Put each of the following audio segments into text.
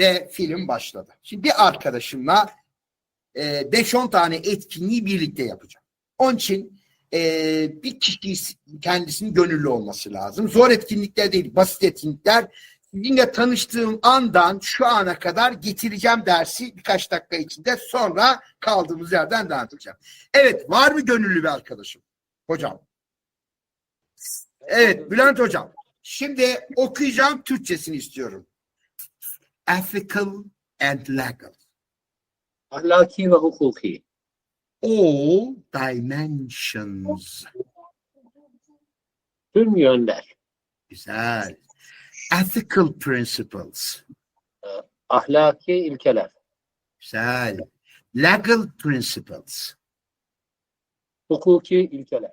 Ve film başladı. Şimdi bir arkadaşımla e, 5-10 tane etkinliği birlikte yapacağım. Onun için e, bir kişi kendisinin gönüllü olması lazım. Zor etkinlikler değil, basit etkinlikler. Sizinle tanıştığım andan şu ana kadar getireceğim dersi birkaç dakika içinde sonra kaldığımız yerden edeceğim. Evet, var mı gönüllü bir arkadaşım? Hocam. Evet, Bülent Hocam. Şimdi okuyacağım Türkçesini istiyorum. Ethical and legal. Ahlaki ve hukuki. All dimensions. Tüm yönler. Güzel. Ethical principles. Uh, Ahlaki ilkeler. Güzel. Legal principles. Hukuki ilkeler.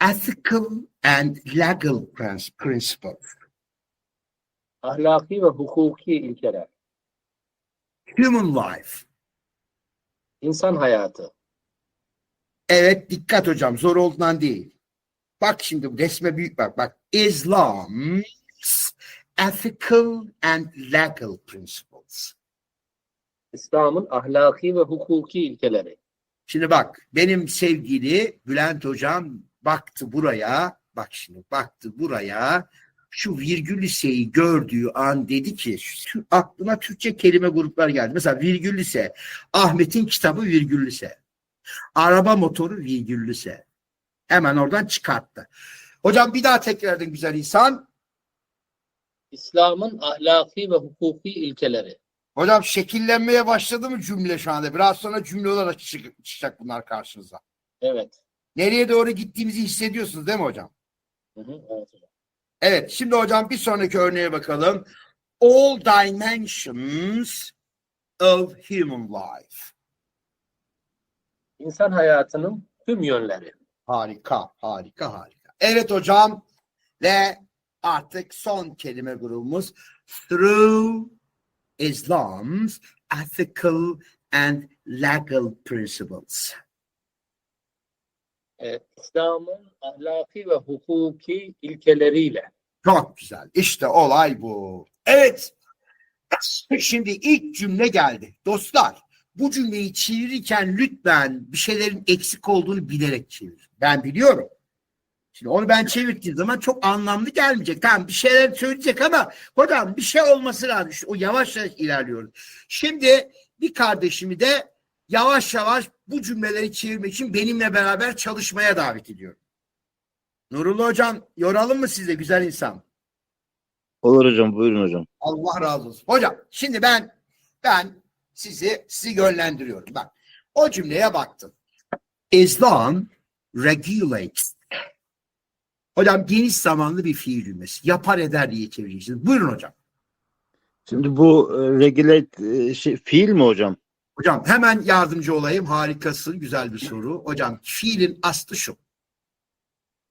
Ethical and legal principles. Ahlaki ve hukuki ilkeler. Human life. İnsan hayatı. Evet dikkat hocam zor olduğundan değil. Bak şimdi bu resme büyük bak. Bak Islam's ethical and legal principles. İslam'ın ahlaki ve hukuki ilkeleri. Şimdi bak benim sevgili Bülent hocam baktı buraya bak şimdi baktı buraya şu virgül liseyi gördüğü an dedi ki aklına Türkçe kelime gruplar geldi. Mesela virgül lise Ahmet'in kitabı virgül lise. Araba motoru virgül lise. Hemen oradan çıkarttı. Hocam bir daha tekrar edin güzel insan. İslam'ın ahlaki ve hukuki ilkeleri. Hocam şekillenmeye başladı mı cümle şu anda? Biraz sonra cümle olarak çık- çıkacak bunlar karşınıza. Evet. Nereye doğru gittiğimizi hissediyorsunuz değil mi hocam? Hı hı, evet hocam. Evet, şimdi hocam bir sonraki örneğe bakalım. All dimensions of human life. İnsan hayatının tüm yönleri. Harika, harika, harika. Evet hocam ve artık son kelime grubumuz through Islam's ethical and legal principles. Evet, İslam'ın ahlaki ve hukuki ilkeleriyle. Çok güzel. İşte olay bu. Evet. Şimdi ilk cümle geldi. Dostlar bu cümleyi çevirirken lütfen bir şeylerin eksik olduğunu bilerek çevir. Ben biliyorum. Şimdi onu ben çevirdiğim zaman çok anlamlı gelmeyecek. Tamam bir şeyler söyleyecek ama hocam bir şey olması lazım. İşte o yavaş yavaş ilerliyoruz. Şimdi bir kardeşimi de yavaş yavaş bu cümleleri çevirmek için benimle beraber çalışmaya davet ediyorum. Nurullah hocam yoralım mı size güzel insan? Olur hocam buyurun hocam. Allah razı olsun. Hocam şimdi ben ben sizi sizi yönlendiriyorum. Bak o cümleye baktım. Islam regulates. Hocam geniş zamanlı bir fiil cümlesi. Yapar eder diye çevireceksiniz. Buyurun hocam. Şimdi bu e, regulate e, şey, fiil mi hocam? Hocam hemen yardımcı olayım. Harikasın. Güzel bir soru. Hocam fiilin aslı şu.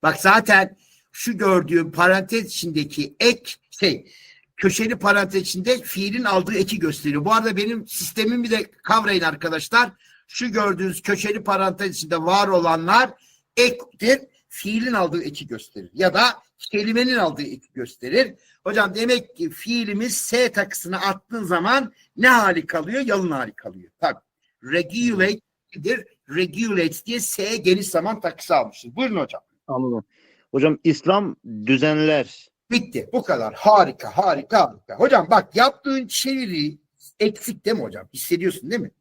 Bak zaten şu gördüğüm parantez içindeki ek şey köşeli parantez içinde fiilin aldığı eki gösteriyor. Bu arada benim sistemimi de kavrayın arkadaşlar. Şu gördüğünüz köşeli parantez içinde var olanlar ektir. Fiilin aldığı eki gösterir. Ya da kelimenin aldığı eki gösterir. Hocam demek ki fiilimiz S takısını attığın zaman ne hali kalıyor? Yalın hali kalıyor. Tabii. Regulate'dir. Regulate diye S geniş zaman takısı almışız. Buyurun hocam. Anladım. Hocam İslam düzenler. Bitti. Bu kadar. Harika, harika, harika. Hocam bak yaptığın çeviri eksik değil mi hocam? Hissediyorsun değil mi?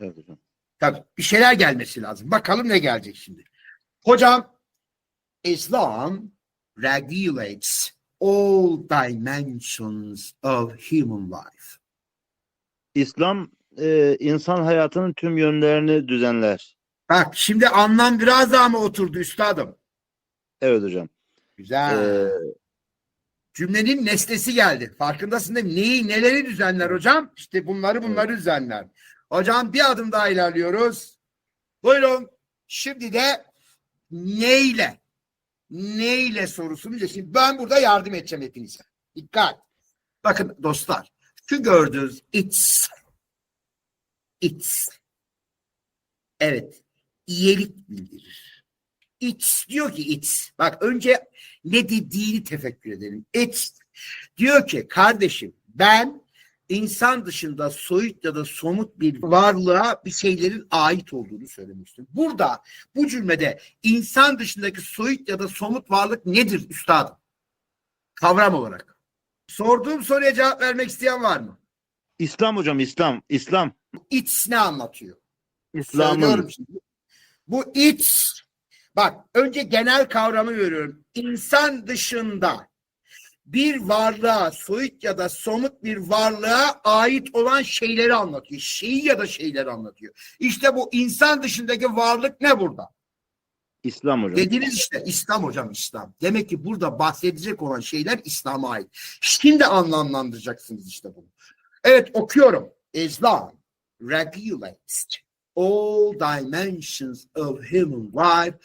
Evet hocam. Tabii. Bir şeyler gelmesi lazım. Bakalım ne gelecek şimdi. Hocam Islam regulates all dimensions of human life. İslam e, insan hayatının tüm yönlerini düzenler. Bak şimdi anlam biraz daha mı oturdu üstadım? Evet hocam. Güzel. Ee, Cümlenin nesnesi geldi. Farkındasın değil mi? Neyi, neleri düzenler hocam? İşte bunları bunları düzenler. Hocam bir adım daha ilerliyoruz. Buyurun. Şimdi de neyle? Neyle sorusunu şimdi ben burada yardım edeceğim hepinize. Dikkat. Bakın dostlar. Şu gördüğünüz it's it's evet iyilik bildirir. It's diyor ki it's. Bak önce ne dediğini tefekkür edelim. It's diyor ki kardeşim ben insan dışında soyut ya da somut bir varlığa bir şeylerin ait olduğunu söylemiştim. Burada bu cümlede insan dışındaki soyut ya da somut varlık nedir üstadım? Kavram olarak. Sorduğum soruya cevap vermek isteyen var mı? İslam hocam İslam. İslam. It's ne anlatıyor? İslam'ın. Bu it's bak önce genel kavramı veriyorum. İnsan dışında bir varlığa, soyut ya da somut bir varlığa ait olan şeyleri anlatıyor. Şeyi ya da şeyleri anlatıyor. İşte bu insan dışındaki varlık ne burada? İslam hocam. Dediniz işte İslam hocam İslam. Demek ki burada bahsedecek olan şeyler İslam'a ait. Şimdi anlamlandıracaksınız işte bunu. Evet okuyorum. Islam regulates all dimensions of human life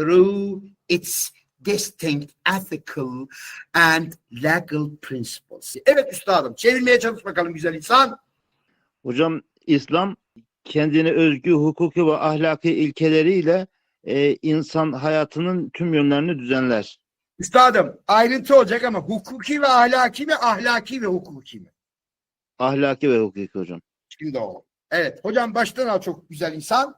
through its distinct ethical and legal principles. Evet üstadım çevirmeye çalış bakalım güzel insan. Hocam İslam kendine özgü hukuki ve ahlaki ilkeleriyle e, insan hayatının tüm yönlerini düzenler. Üstadım ayrıntı olacak ama hukuki ve ahlaki mi ahlaki ve hukuki mi? Ahlaki ve hukuki hocam. Şimdi o. Evet hocam baştan al çok güzel insan.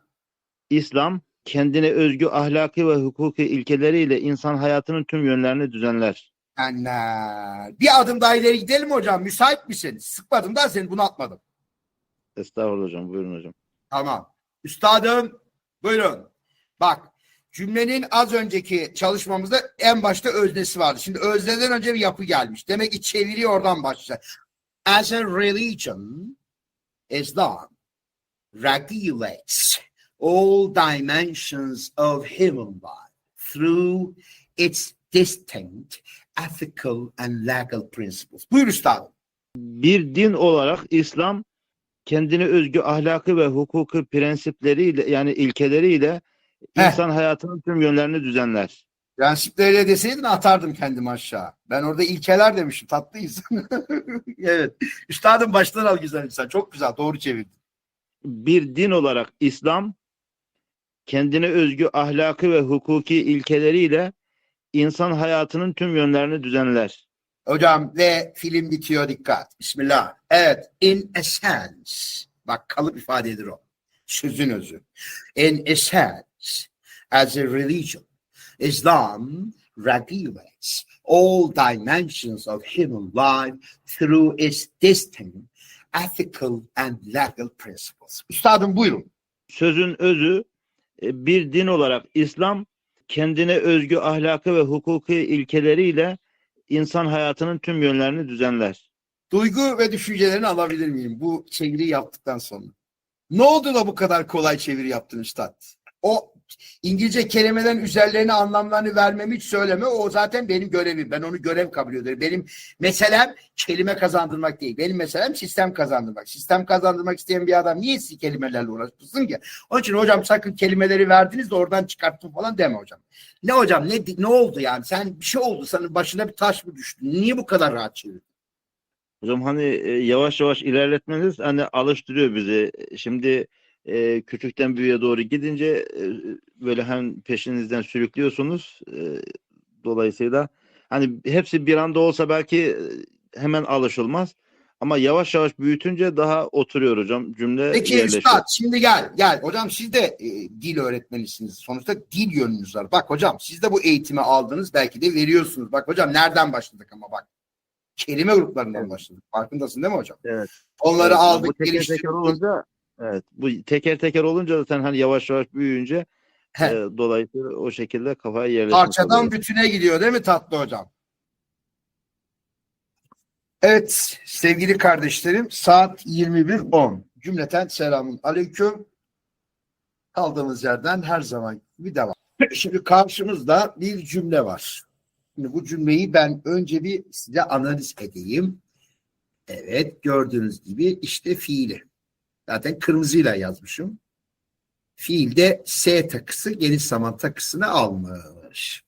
İslam kendine özgü ahlaki ve hukuki ilkeleriyle insan hayatının tüm yönlerini düzenler. Anne. Bir adım daha ileri gidelim hocam? Müsait misin? Sıkmadım da seni bunu atmadım. Estağfurullah hocam. Buyurun hocam. Tamam. Üstadım buyurun. Bak cümlenin az önceki çalışmamızda en başta öznesi vardı. Şimdi özneden önce bir yapı gelmiş. Demek ki çeviri oradan başlayacak. As a religion, Islam regulates all dimensions of human life through its distinct ethical and legal principles. Buyur üstadım. Bir din olarak İslam kendine özgü ahlaki ve hukuki prensipleriyle yani ilkeleriyle Heh. insan hayatının tüm yönlerini düzenler. Prensipleriyle deseydin atardım kendimi aşağı. Ben orada ilkeler demişim. Tatlıyız. evet. Üstadım baştan al güzel insan. Çok güzel. Doğru çevirdin. Bir din olarak İslam kendine özgü ahlaki ve hukuki ilkeleriyle insan hayatının tüm yönlerini düzenler. Hocam ve film bitiyor. Dikkat. Bismillah. Evet. In a sense. Bak kalıp ifadedir o. Sözün özü. In a sense. As a religion. Islam regulates all dimensions of human life through its distinct ethical and legal principles. Üstadım buyurun. Sözün özü bir din olarak İslam kendine özgü ahlaki ve hukuki ilkeleriyle insan hayatının tüm yönlerini düzenler. Duygu ve düşüncelerini alabilir miyim bu çeviri yaptıktan sonra? Ne oldu da bu kadar kolay çeviri yaptın üstad? O İngilizce kelimelerin üzerlerine anlamlarını vermemi hiç söyleme. O zaten benim görevim. Ben onu görev kabul ediyorum. Benim meselem kelime kazandırmak değil. Benim meselem sistem kazandırmak. Sistem kazandırmak isteyen bir adam niye siz kelimelerle uğraşırsın ki? Onun için hocam sakın kelimeleri verdiniz de oradan çıkarttım falan deme hocam. Ne hocam ne ne oldu yani? Sen bir şey oldu. Senin başına bir taş mı düştü? Niye bu kadar rahat çevirdin? Hocam hani e, yavaş yavaş ilerletmeniz hani alıştırıyor bizi. Şimdi e, küçükten büyüğe doğru gidince e, böyle hem peşinizden sürüklüyorsunuz. E, dolayısıyla hani hepsi bir anda olsa belki e, hemen alışılmaz. Ama yavaş yavaş büyütünce daha oturuyor hocam. Cümle Peki yerleşiyor. üstad şimdi gel gel hocam siz de e, dil öğretmenisiniz sonuçta dil yönünüz var. Bak hocam siz de bu eğitimi aldınız belki de veriyorsunuz. Bak hocam nereden başladık ama bak kelime gruplarından Evet. başladık. Farkındasın değil mi hocam? Evet. Onları Evet, aldık geliştirdik. olunca evet bu teker teker olunca da sen hani yavaş yavaş büyüyünce He. e, dolayısıyla o şekilde kafaya yerleşmiş Parçadan oluyor. bütüne gidiyor değil mi tatlı hocam? Evet sevgili kardeşlerim saat 21.10. Cümleten selamun aleyküm. Kaldığımız yerden her zaman gibi devam. Şimdi karşımızda bir cümle var. Şimdi bu cümleyi ben önce bir size analiz edeyim. Evet gördüğünüz gibi işte fiili. Zaten kırmızıyla yazmışım. Fiilde S takısı geniş zaman takısını almış.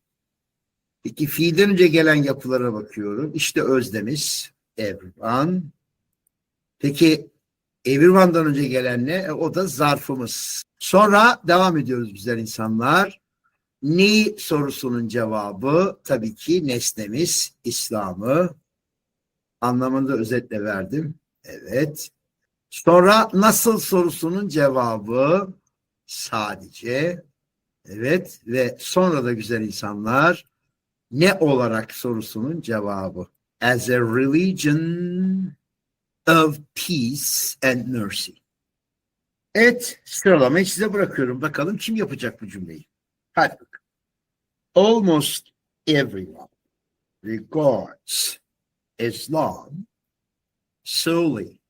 Peki fiilden önce gelen yapılara bakıyorum. İşte özlemiz everyone. Peki everyone'dan önce gelen ne? E, O da zarfımız. Sonra devam ediyoruz güzel insanlar. Ni sorusunun cevabı tabii ki nesnemiz İslam'ı anlamında özetle verdim. Evet. Sonra nasıl sorusunun cevabı sadece evet ve sonra da güzel insanlar ne olarak sorusunun cevabı as a religion of peace and mercy. Evet sıralamayı size bırakıyorum. Bakalım kim yapacak bu cümleyi. Hadi bakalım. Almost everyone regards Islam solely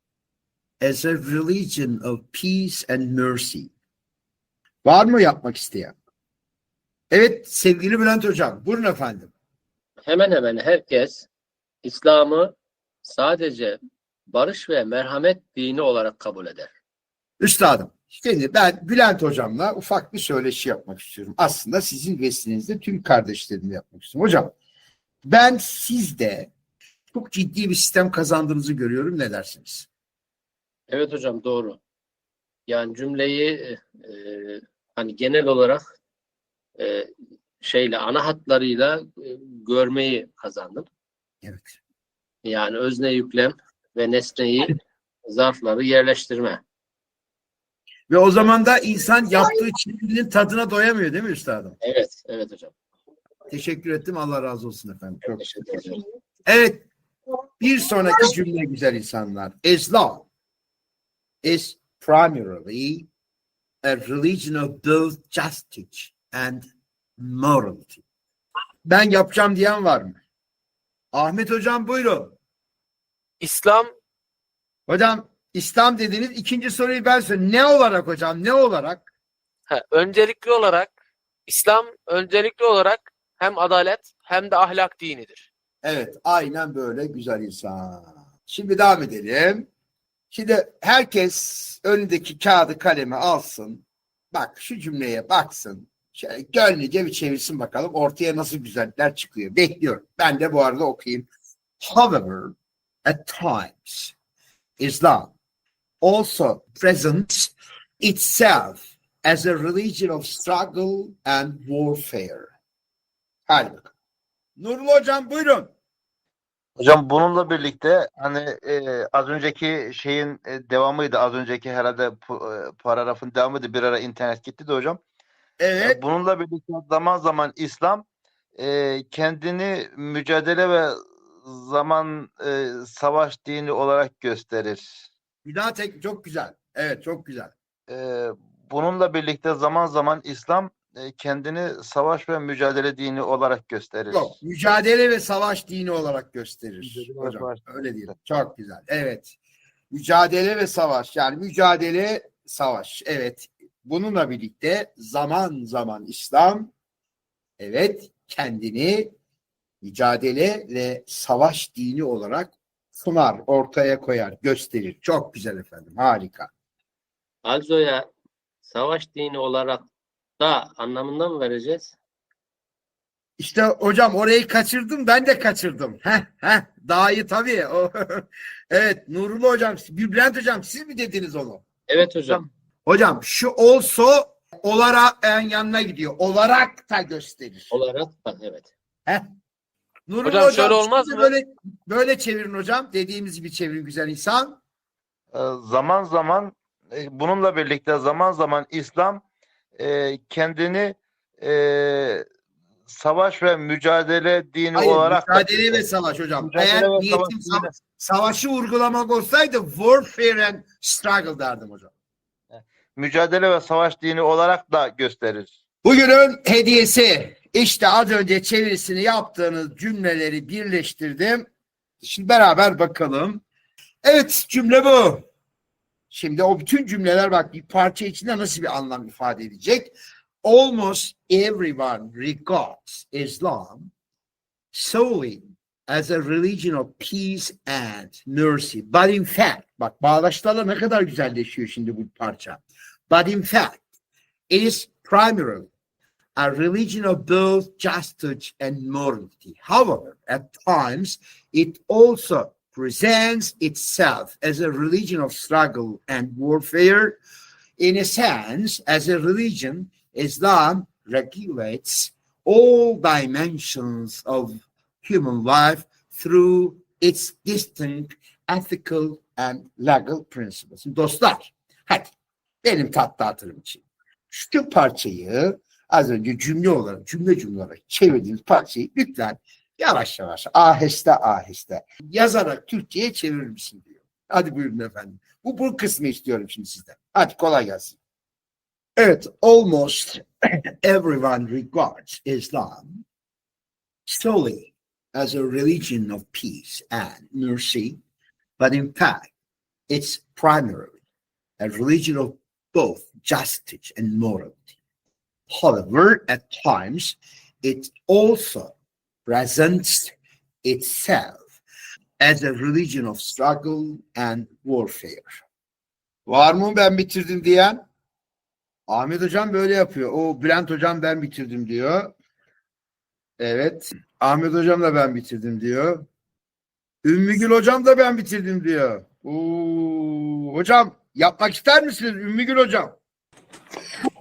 as a religion of peace and mercy. Var mı yapmak isteyen? Evet sevgili Bülent Hocam. Buyurun efendim. Hemen hemen herkes İslam'ı sadece barış ve merhamet dini olarak kabul eder. Üstadım. Şimdi ben Bülent Hocam'la ufak bir söyleşi yapmak istiyorum. Aslında sizin vesilenizle tüm kardeşlerimle yapmak istiyorum. Hocam ben sizde çok ciddi bir sistem kazandığınızı görüyorum. Ne dersiniz? Evet hocam doğru. Yani cümleyi e, hani genel olarak e, şeyle ana hatlarıyla e, görmeyi kazandım. Evet. Yani özne yüklem ve nesneyi zarfları yerleştirme. Ve o zaman da insan yaptığı çevirinin tadına doyamıyor değil mi üstadım? Evet, evet hocam. Teşekkür ettim. Allah razı olsun efendim. Çok Teşekkür ederim. Evet. Bir sonraki cümle güzel insanlar. Islam is primarily a religion of both justice and morality. Ben yapacağım diyen var mı? Ahmet hocam buyurun. İslam Hocam İslam dediniz. ikinci soruyu ben söyleyeyim. Ne olarak hocam? Ne olarak? ha, öncelikli olarak İslam öncelikli olarak hem adalet hem de ahlak dinidir. Evet, aynen böyle güzel insan. Şimdi devam edelim. Şimdi herkes önündeki kağıdı kalemi alsın. Bak şu cümleye baksın. Şöyle gönlüce bir çevirsin bakalım ortaya nasıl güzeller çıkıyor. Bekliyorum. Ben de bu arada okuyayım. However, at times, Islam also presents itself as a religion of struggle and warfare. Hadi bakalım. Nurlu hocam buyurun. Hocam bununla birlikte hani e, az önceki şeyin e, devamıydı. Az önceki herhalde pu- e, paragrafın devamıydı. Bir ara internet gitti de hocam. Evet. E, Bununla birlikte zaman zaman İslam e, kendini mücadele ve zaman e, savaş dini olarak gösterir. Bir daha tek çok güzel. Evet çok güzel. E, bununla birlikte zaman zaman İslam e, kendini savaş ve mücadele dini olarak gösterir. Yok. Mücadele ve savaş dini olarak gösterir. Mücadele hocam. savaş. Öyle diyelim. Çok güzel. Evet. Mücadele ve savaş. Yani mücadele savaş. Evet. Bununla birlikte zaman zaman İslam evet kendini mücadele ve savaş dini olarak sunar, ortaya koyar, gösterir. Çok güzel efendim. Harika. Alzo'ya savaş dini olarak da anlamında mı vereceğiz? İşte hocam orayı kaçırdım ben de kaçırdım. Heh, heh, daha iyi tabii. Evet Nurullah hocam, Bülent hocam siz mi dediniz onu? Evet hocam. Hocam şu also olarak en yanına gidiyor. Olarak da gösterir. Olarak da evet. Nurullah Hocam şöyle siz olmaz mı? Böyle, böyle çevirin hocam. Dediğimiz gibi çevirin güzel insan. E, zaman zaman e, bununla birlikte zaman zaman İslam e, kendini e, savaş ve mücadele dini Hayır, olarak da mücadele ve savaş hocam. Mücadele Eğer niyetim savaş savaşı vurgulamak olsaydı warfare and struggle derdim hocam. mücadele ve savaş dini olarak da gösterir. Bugünün hediyesi işte az önce çevirisini yaptığınız cümleleri birleştirdim. Şimdi beraber bakalım. Evet cümle bu. Şimdi o bütün cümleler bak bir parça içinde nasıl bir anlam ifade edecek. Almost everyone regards Islam solely as a religion of peace and mercy. But in fact, bak bağlaçlarla ne kadar güzelleşiyor şimdi bu parça. But in fact, it is primarily a religion of both justice and morality. However, at times it also presents itself as a religion of struggle and warfare. In a sense, as a religion, Islam regulates all dimensions of human life through its distinct ethical and legal principles. Dostlar, hadi benim tatlı hatırım için. Şu parçayı az önce cümle olarak, cümle cümle olarak çevirdiğiniz parçayı lütfen yavaş yavaş, aheste aheste yazarak Türkçe'ye çevirir misin diyor. Hadi buyurun efendim. Bu, bu kısmı istiyorum şimdi sizden. Hadi kolay gelsin. Evet, almost everyone regards Islam solely as a religion of peace and mercy, but in fact, it's primarily a religion of both justice and morality. However, at times, it also presents itself as a religion of struggle and warfare. Var mı ben bitirdim diyen? Ahmet hocam böyle yapıyor. O Bülent hocam ben bitirdim diyor. Evet. Ahmet hocam da ben bitirdim diyor. Ümmügül hocam da ben bitirdim diyor. Oo, hocam yapmak ister misiniz Ümmügül hocam?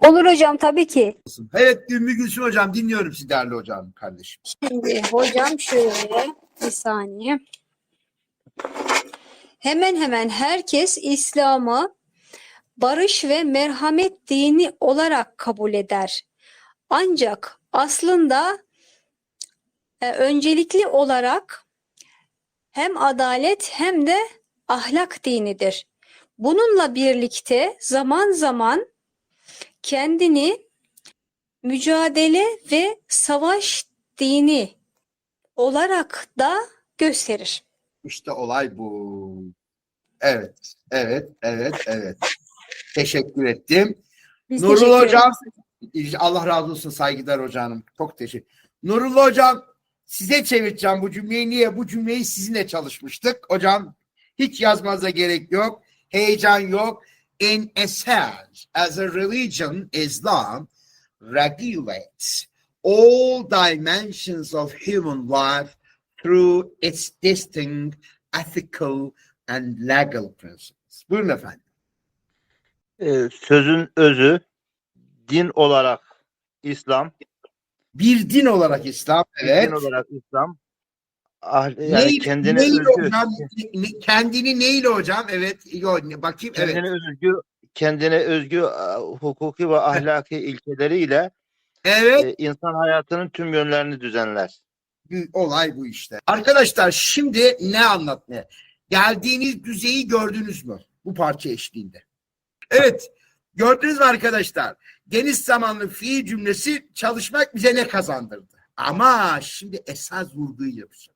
Olur hocam tabii ki. Evet Ümmü Gülsün hocam dinliyorum sizi değerli hocam kardeşim. Şimdi hocam şöyle bir saniye. Hemen hemen herkes İslam'ı barış ve merhamet dini olarak kabul eder. Ancak aslında e, öncelikli olarak hem adalet hem de ahlak dinidir. Bununla birlikte zaman zaman kendini mücadele ve savaş dini olarak da gösterir. İşte olay bu. Evet, evet, evet, evet. Teşekkür ettim. Biz Nurullah teşekkür hocam, Allah razı olsun saygılar hocam. Çok teşekkür. Nurullah hocam size çevireceğim bu cümleyi. Niye? Bu cümleyi sizinle çalışmıştık. Hocam hiç yazmanıza gerek yok. Heyecan yok. In essence, as a religion, Islam regulates all dimensions of human life through its distinct ethical and legal principles. Buyurun efendim. E, sözün özü din olarak İslam, Bir din olarak İslam, evet. din olarak İslam ah, yani Neyle- kendine neyle özgü hocam? Kendini neyle hocam? Evet. Yo, bakayım. Evet. kendine özgü kendine özgü hukuki ve ahlaki ilkeleriyle Evet. e, insan hayatının tüm yönlerini düzenler. Olay bu işte. Arkadaşlar şimdi ne anlatmaya? Geldiğiniz düzeyi gördünüz mü? Bu parça eşliğinde. Evet. Gördünüz mü arkadaşlar? Geniş zamanlı fiil cümlesi çalışmak bize ne kazandırdı? Ama şimdi esas vurguyu yapacak.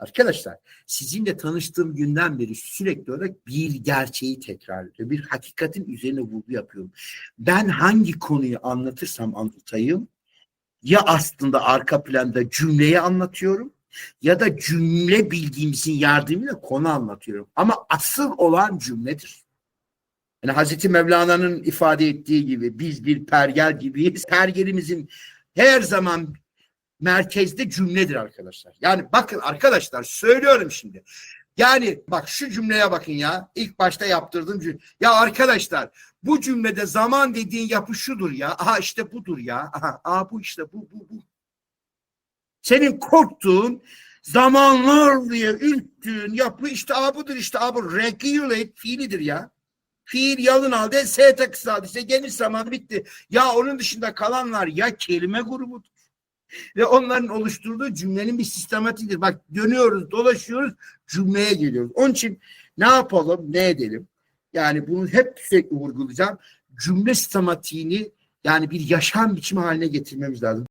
Arkadaşlar sizinle tanıştığım günden beri sürekli olarak bir gerçeği tekrar ediyorum. Bir hakikatin üzerine vurgu yapıyorum. Ben hangi konuyu anlatırsam anlatayım ya aslında arka planda cümleyi anlatıyorum ya da cümle bildiğimizin yardımıyla konu anlatıyorum. Ama asıl olan cümledir. Yani Hazreti Mevlana'nın ifade ettiği gibi biz bir pergel gibiyiz. Pergelimizin her zaman merkezde cümledir arkadaşlar. Yani bakın arkadaşlar söylüyorum şimdi. Yani bak şu cümleye bakın ya. İlk başta yaptırdığım cümle. Ya arkadaşlar bu cümlede zaman dediğin yapı şudur ya. Aha işte budur ya. Aha, aha bu işte bu bu bu. Senin korktuğun zamanlar diye ürktüğün yapı işte aha budur işte aha bu regulate fiilidir ya. Fiil yalın halde S takısı. İşte geniş zaman bitti. Ya onun dışında kalanlar ya kelime grubudur. Ve onların oluşturduğu cümlenin bir sistematiğidir. Bak dönüyoruz, dolaşıyoruz, cümleye geliyoruz. Onun için ne yapalım, ne edelim? Yani bunu hep sürekli vurgulayacağım. Cümle sistematiğini yani bir yaşam biçimi haline getirmemiz lazım.